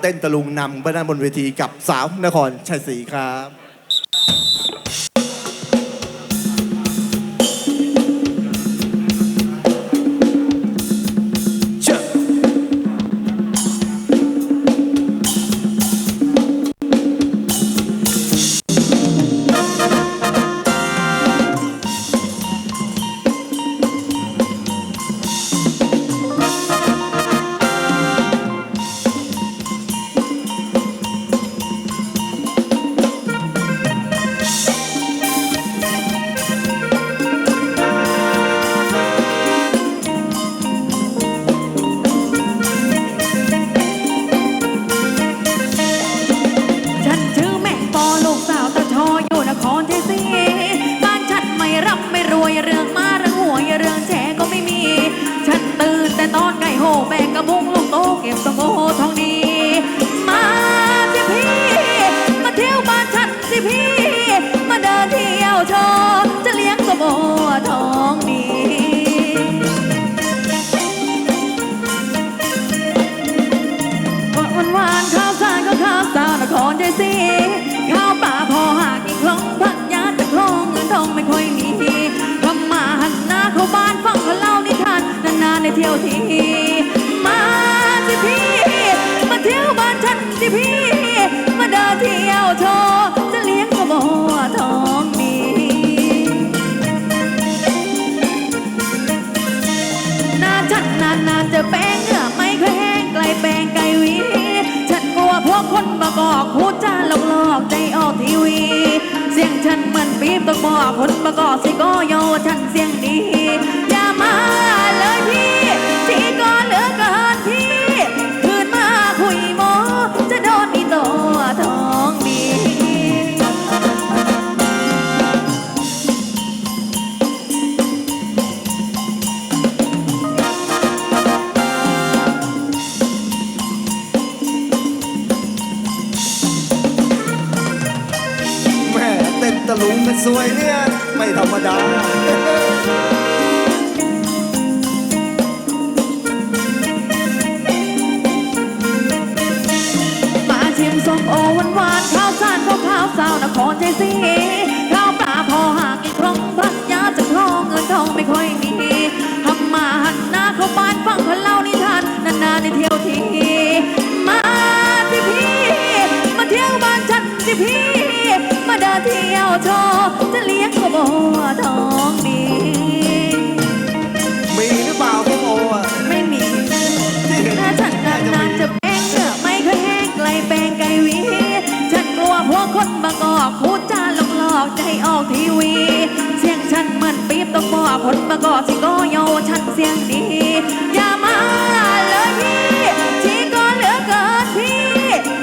เต้นตะลุงนำไปด้านบนเวทีกับสาวนครชัยศรีครับ ที่ยวทีมาสิพี่มาเที่ยวบ้านฉันสิพี่มาเดินเที่ยวโชว์จะเลี้ยงกระบอทองดีหน้าฉันนานนานจะแป้งเหงื่อไม่เคยแห้งไกลแป้งไกลวีฉันกลัวพวกคนบากอกพูดจาหลอกหลอกใจออกทีวี เสียงฉันเหมือนปี๊บต้องบอกคนบากอกสิก็โยฉันารก็ข้าวสาวนครใจสีข้าวปลาพอหากินคล่องพักยาจะคล่องเงินทองไม่ค่อยมีทำมาหันหน้าเข้าบ้านฟังเขาเล่านิทานนานๆในเที่ยวทีมาสิพี่ มาเที่ยวบ้านฉันสิพี่ มาเดินเที่ยวโชว์จะเลี้ยงกระบอกทองดี ต้องบอกคนบางอกสิโกโยฉันเสียงดี อย่ามาเลยพี่ที่ก็เหลือเกินพี่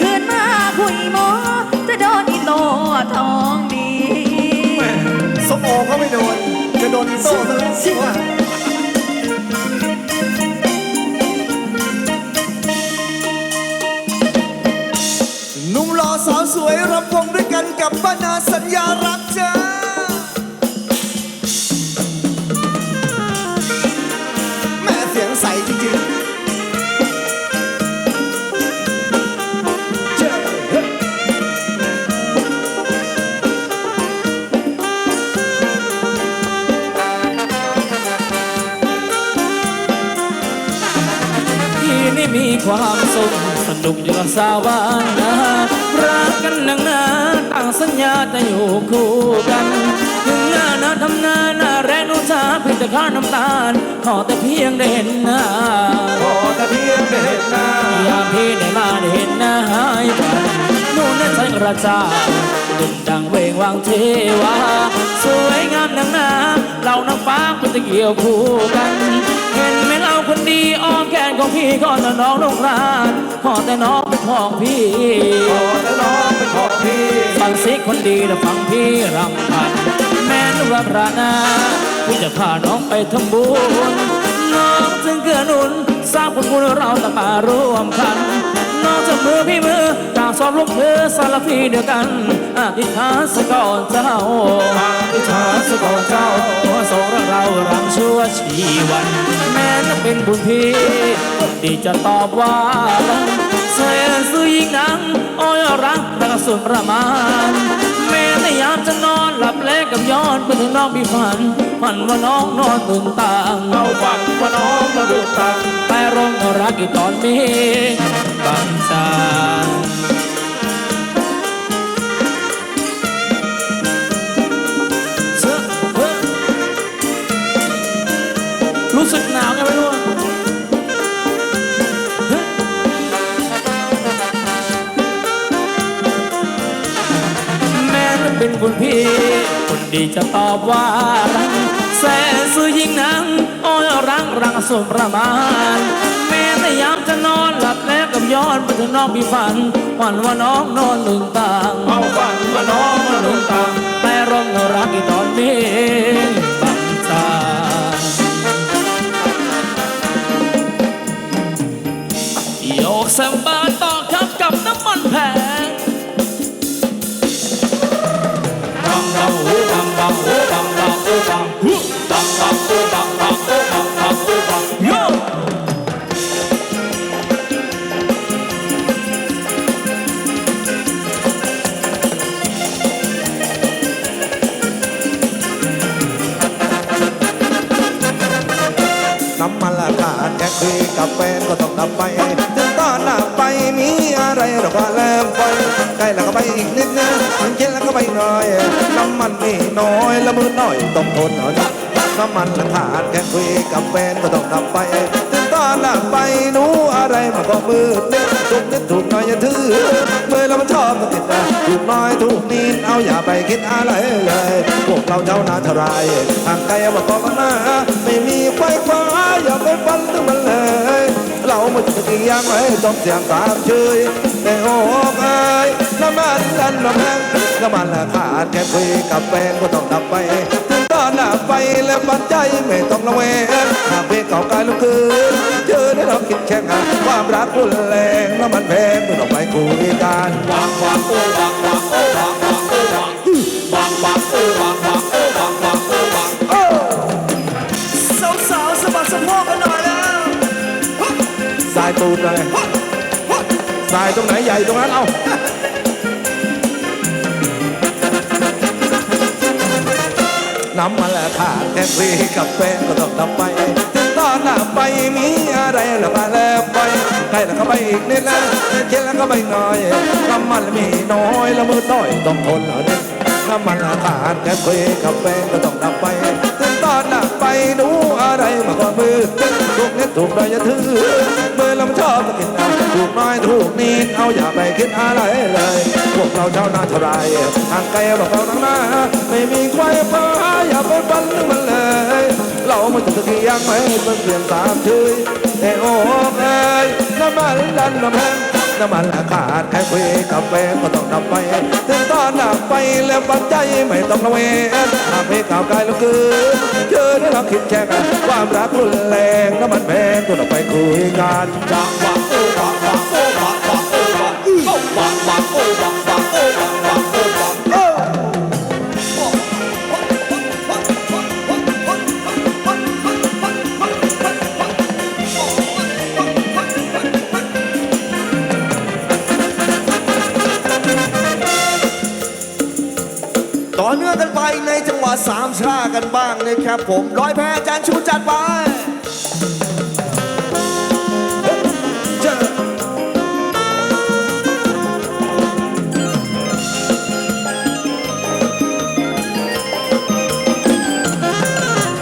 คืนมาคุยโมอ จะโดนอีโตทองดีสมโอก็ไม่โดนจะโดนอีโต้ซะแล้วว่า หนุ่มหล่อสาวสวยรับวงด้วยกันกับป้านาสัญญารักจ้า ที่นี่มีความสุขสนุกอยู่กับสาวบ้านนารักกันนังนาตั้งสัญญาจะอยู่คู่กันถึงหน้านาทำนาหน้าแรงนุชาเพียงแต่ข้าน้ำตาล ขอแต่เพียงได้เห็นหน้าขอแต่เพียงได้เห็นหน้ายามพี่ได้มาได้เห็นหน้าหายไปนู่นนั่นใช่กระจาดุดดังเวงวางเทวาสวยงามดังนาเราน้ำฟ้าคุณจะเกี่ยวคู่กัน เห็นไหมเราคนดีอ้อมแของพี่ก่อนน้องลงรานขอแต่น้องเป็นของพี่ขอแต่น้องเป็นของพี่ฟังสิคนดีแล้วฟังพี่รำพันแม้นว่าพระนาพี่จะพาน้องไปทำบุญน้องจึงเกื้อหนุนสร้างผลบุญเราต่างมาร่วมกันน้องจะมือพี่มือต่างสอบลูกเธอสารพีเดียวกันอธิษฐานสก่อนเจ้าอธิษฐานสก่อนเจ้าตัวสองเรารำชั่วชีวัน แม้จะเป็นบุญพี่ ดีจะตอบว่าแสนซื้อยิ่งนังอ้อยรักรักสุดประมาณแม้ในยามจะนอนหลับแลกกับย้อนไปถึงน้องพี่ฝันฝันว่าน้องนอนตื่นตางเอาฝันว่าน้องมาดูตังแต่ร้องรักอีกตอนนี้บังจาง ดีจะตอบว่ารังแสนซื้อยิ่งนังอ้อยรังรังสมประมาณ แม้แต่ยามจะนอนหลับแล้วกับย้อนไปถึงน้องมีฝันฝันว่าน้องนอนลืมตางเอาฝันว่าน้อง นก็ต้องดับไปถึงตอนดับไปมีอะไรหรอกว่าเริ่มไปใกล้แล้วก็ไปอีกนิดนึงเย็นแล้วก็ไปหน่อยน้ำมันมีน้อยละมือน้อยต้องทนหน่อยน้ำมันละขาดแค่คุยกับแฟนก็ต้องดับไปถึงตอนดับไปนูอะไรมันก็มืดนิดถูกนิดถูกหน่อยอย่าถือเมื่อเรามันชอบมันติดนะถูกน้อยถูกนิดเอาอย่าไปคิดอะไรเลยพวกเราเจ้านาทรายทางไกลบอกก็มาไม่มีไฟฟ้าอย่าไปฟันถึงมันเลย เราไม่จะกี่ยังไว้ต้องเสียงตามเชยแต่โอ้ไอ้ยน้ำมันดันน้ำแพงน้ำมันละขาดแค่คุยกับแฟนก็ต้องดับไปถึงตอนดับไปแล้วปัจจัยไม่ต้องระแวงหากเพลงเก่ากายลุกคืนเจอได้เราคิดแข่งกันความรักรุนแรงน้ำมันแพงก็ต้องไปคุยกันบังบังหูบังบังหูบังบังหูบัง ตูดเลยสายตรงไหนใหญ่ตรงนั้นเอาน้ำมันละขาดแค่ฟรีกับแฟนก็ต้องทำไปตอนหน้าไปมีอะไรล้วมาแล้วไปใครล้วก็ไปอีกนิดนะเช็ดแล้วก็ไปหน่อยน้ำมันมีน้อยแล้วมือน้อยต้องทนหน่อยนิดน้ำมันละขาดแค่ฟรีกับแฟนก็ต้องทำไป ไปดูอะไรมาก่อนมือถูกนิดถูกหน่อยอย่าถือมือเราไม่ชอบก็กินเอาถูกน้อยถูกนิดเอาอย่าไปคิดอะไรเลย พวกเราเจ้าหน้าเท่าไรทางไกลบอกเราทั้งหน้า ไม่มีใครพาอย่าไปฟันมันเลย เราไม่ถึงตะกี้ยังไม่เป็นเปลี่ยนสามชื่อแต่โอ้เอ้ยน้ำมันดันน้ำแพง น้ำมันละขาดแค่คุยกับแฟนก็ต้องดับไป ถึงตอนดับไปแล้วปัจจัยไม่ต้องระเวนหากเพลงข่าวกายล้วคือเจอได้เราคิดแค่กันความรักรุนแรงน้ำมันแพงก็ต้องไปคุยกันจังบังหูบังบังหูบังบังหูบังบังบังหูบังบัง ในจังหวะสามชากันบ้างนะครับผมร้อยแพ้อาจารย์ชูจัดไว้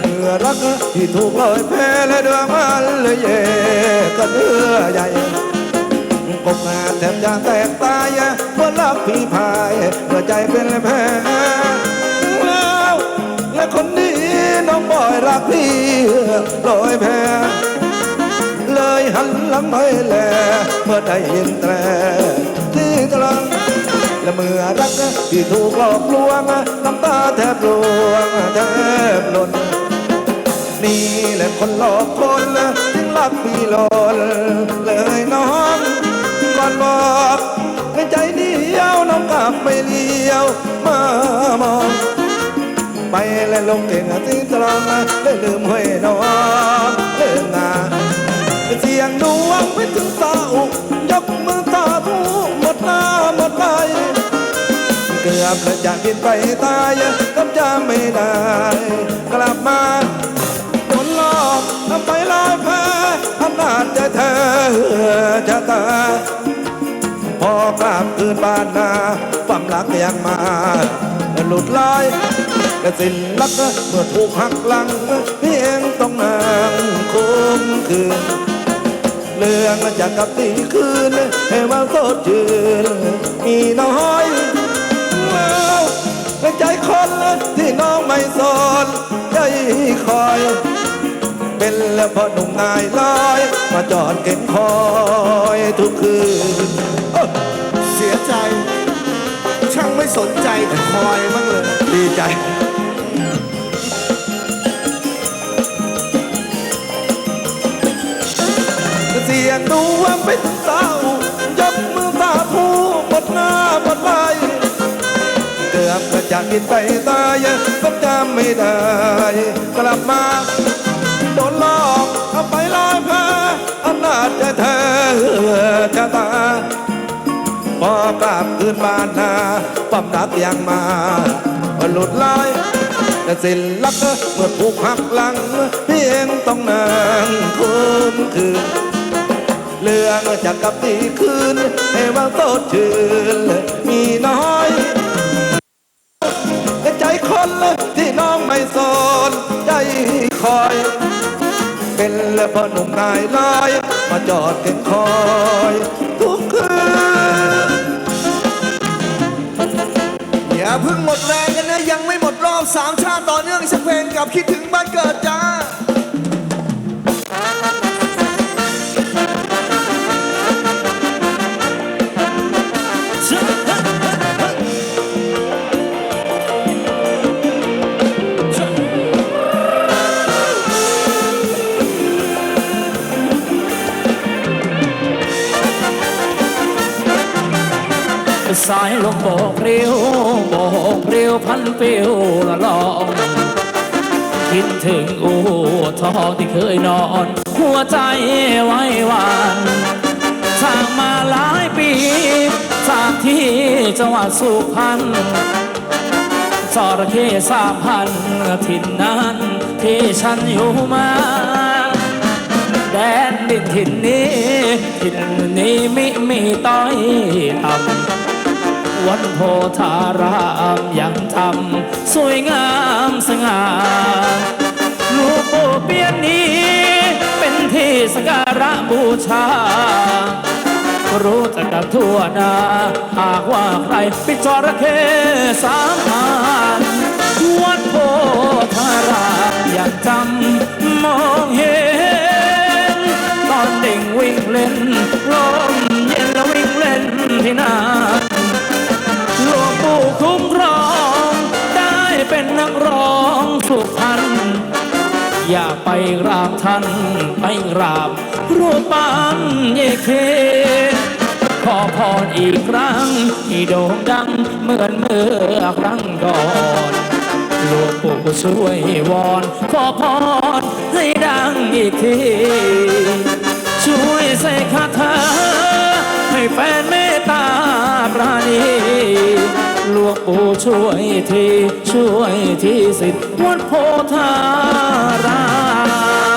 เมื่อรักที่ถูกลอยแพ้และเดือมันเลยเย่ก็เนื้อใหญ่กบงาแทบจะแตกตายเมื่อรักพี่พายเมื่อใจเป็นแผ ลอยแพเลยหันหลังไม่แล เมื่อได้ยินแตรที่กลางและเมื่อรักที่ถูกหลอกลวงน้ำตาแทบร่วงแทบหล่นนี่แหละคนหลอกคน ไปและลงเก่งที่ตรองได้ลืมห้วยนอนเลื่องงาเสียงดวงไปถึงเศร้ายกมือสาธุหมดหน้าหมดไปเกือบจะบินไปตายก็จะไม่ได้ กลับมาโดนหลอกทำไปลอยแพ้อำนาจใจเธอชะตา พอกลับคืนบ้านนาความรักยังมาหลุดลอยกระสินรักเมื่อถูกหักหลังเพียงต้องนางคมคืนเรื่องจากกับตีคืนให้ว่าโคตรจืนมีน้อยแล้วใจคนที่น้องไม่สนใจคอย เป็นแล้วพอหนุ่มนายลอย มาจอดเก็บคอยทุกคืนเสียใจ ช่างไม่สนใจแต่คอยบ้างเลย ดีใจ เสียงดวงเป็นเศร้ายกมือสาธุหมดหน้าหมดไหลเกือบจะกินไปตายก็จำไม่ได้ กลับมา โดนหลอกเอาไปลอยแพ้อำนาจใจเธอชะตาพอกลับคืนบ้านนาความรักยังมาหลุดลอยแต่สิ้นรักเมื่อถูกหักหลังเพียงต้องนางคุมคืนเรื่องจากกับตีคืนให้ว่าโตชื่นมีน้อยแต่ใจคนที่น้องไม่สน และพอหนุ่มนายลอยมาจอดเก็บคอยทุกคืนอย่าเพิ่งหมดแรงกันนะยังไม่หมดรอบสามชาติต่อเนื่องสักเพลงกับคิดถึงบ้านเกิดจ้า สายลมโบกเรียวโบกเรียวพันเปรียวละลองคิดถึงอูทองที่เคยนอน หัวใจไว้วานทางมาหลายปีจากที่จังหวัดสุพรรณจระเข้สามพันถิ่นนั้นที่ฉันอยู่มาแดนดินถิ่นนี้ ถิ่นนี้มิมีต้อยต่ำ วันโพธารามยังทำสวยงามสง่าลูกโปเปียนนี้ เป็นที่สกการะบูชา รู้จักกันทั่วนาหากว่าใครปิดจระเข้สามพัน กราบท่านไปกราบ รูปปั้นเยเค ขอพรอีกครั้งที่โด่งดังเหมือนเมื่อครั้งก่อนหลวงปู่ช่วยวอน ขอพรให้ดังอีกที ช่วยใส่คาถาให้แฟนเมตตาปราณีหลวงปู่ช่วยที ช่วยทีสิทธิ์วัดโพธาราม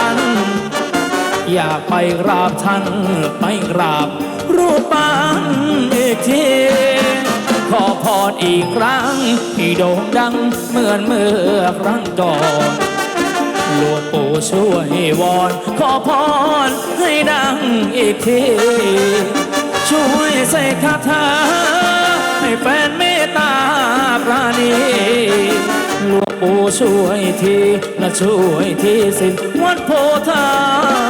พรรณอยากไปกราบท่านไปกราบ รูปปั้นอีกทีขอพรอีกครั้งที่โด่งดังเหมือนเมื่อครั้งก่อนหลวงปู่ช่วยวอน ขอพรให้ดังอีกที ช่วยใส่คาถาให้แฟนเมตตาปราณี ปู่ช่วยทีและช่วยทีสิวัดโพธา